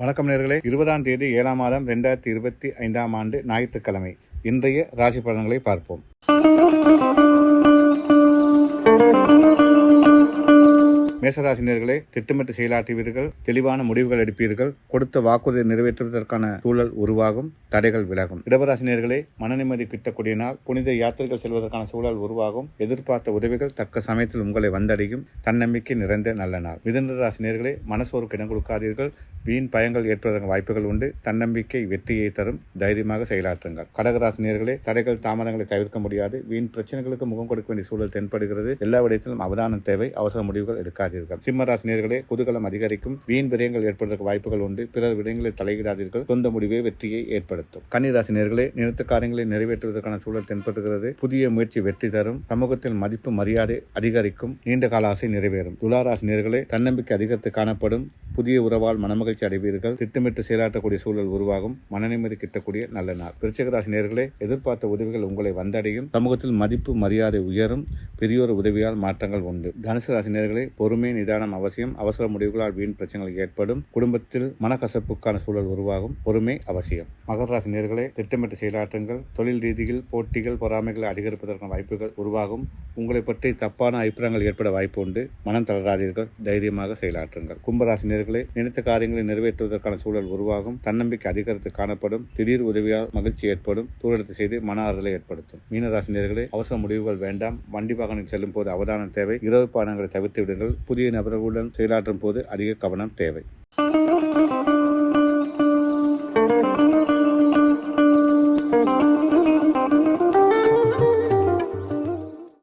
வணக்கம் நேர்களே. இருபதாம் தேதி ஏழாம் மாதம் ரெண்டாயிரத்தி இருபத்தி ஐந்தாம் ஆண்டு ஞாயிற்றுக்கிழமை. இன்றைய ராசி பலன்களை பார்ப்போம். மேசராசினியர்களே திட்டமிட்டு செயலாற்றுவீர்கள் தெளிவான முடிவுகள் எடுப்பீர்கள். கொடுத்த வாக்குறுதியை நிறைவேற்றுவதற்கான சூழல் உருவாகும் தடைகள் விலகும். இடவராசினியர்களே மனநிம்மதி கிட்டக்கூடிய நாள் புனித யாத்திரைகள் செல்வதற்கான சூழல் உருவாகும். எதிர்பார்த்த உதவிகள் தக்க சமயத்தில் உங்களை வந்தடையும். தன்னம்பிக்கை நிறைந்த நல்ல நாள். மிதனராசினியர்களே மனசோருக்கு இடம் கொடுக்காதீர்கள். வீண் பயங்கள் ஏற்படுவதற்கு வாய்ப்புகள் உண்டு. தன்னம்பிக்கை வெற்றியை தரும். தைரியமாக செயலாற்றுங்கள். கடகராசினியர்களே தடைகள் தாமதங்களை தவிர்க்க முடியாது. வீண் பிரச்சனைகளுக்கு முகம் கொடுக்க வேண்டிய சூழல் தென்படுகிறது. எல்லா விடயத்திலும் அவதானம் தேவை. அவசர முடிவுகள் எடுக்காது எடுக்காதீர்கள் சிம்மராசினியர்களே குதூகலம் அதிகரிக்கும். வீண் விரயங்கள் ஏற்படுவதற்கு வாய்ப்புகள் உண்டு. பிறர் விடயங்களில் தலையிடாதீர்கள். சொந்த முடிவே வெற்றியை ஏற்படுத்தும். கன்னிராசினியர்களே நினைத்த காரியங்களை நிறைவேற்றுவதற்கான சூழல் தென்படுகிறது. புதிய முயற்சி வெற்றி தரும். சமூகத்தில் மதிப்பு மரியாதை அதிகரிக்கும். நீண்ட கால ஆசை நிறைவேறும். துளாராசினியர்களே தன்னம்பிக்கை அதிகரித்து காணப்படும். புதிய உறவால் மனமகிழ்ச்சி அடைவீர்கள். திட்டமிட்டு செயலாற்றக்கூடிய சூழல் உருவாகும். மனநிம்மதி கிட்டக்கூடிய நல்ல நாள். விருச்சிகராசி நேர்களே எதிர்பார்த்த உதவிகள் உங்களை வந்தடையும். சமூகத்தில் மதிப்பு மரியாதை உயரும். பெரியோர் உதவியால் மாற்றங்கள் உண்டு. தனுசு ராசி நேர்களே பொறுமை நிதானம் அவசியம். அவசர முடிவுகளால் வீண் பிரச்சனைகள் ஏற்படும். குடும்பத்தில் மனக்கசப்புக்கான சூழல் உருவாகும். பொறுமை அவசியம். மகர ராசி நேர்களே திட்டமிட்டு செயலாற்றுங்கள். தொழில் ரீதியில் போட்டிகள் பொறாமைகளை அதிகரிப்பதற்கான வாய்ப்புகள் உருவாகும். உங்களை பற்றி தப்பான அபிப்பிராயங்கள் ஏற்பட வாய்ப்பு உண்டு. மனம் தளராதீர்கள். தைரியமாக செயலாற்றுங்கள். கும்பராசி நினைத்த காரியங்களை நிறைவேற்றுவதற்கான சூழல் உருவாகும். தன்னம்பிக்கை அதிகரித்து காணப்படும். திடீர் உதவியால் மகிழ்ச்சி ஏற்படும். தூரத்து செய்து மன ஆறுதலை ஏற்படுத்தும். மீனராசி அவசர முடிவுகள் வேண்டாம். வண்டி வாகனம் செல்லும் போது அவதானம் தேவை. இரவு பயணங்களை தவிர்த்து விடுங்கள். புதிய நபர்களுடன் செயலாற்றும் போது அதிக கவனம் தேவை.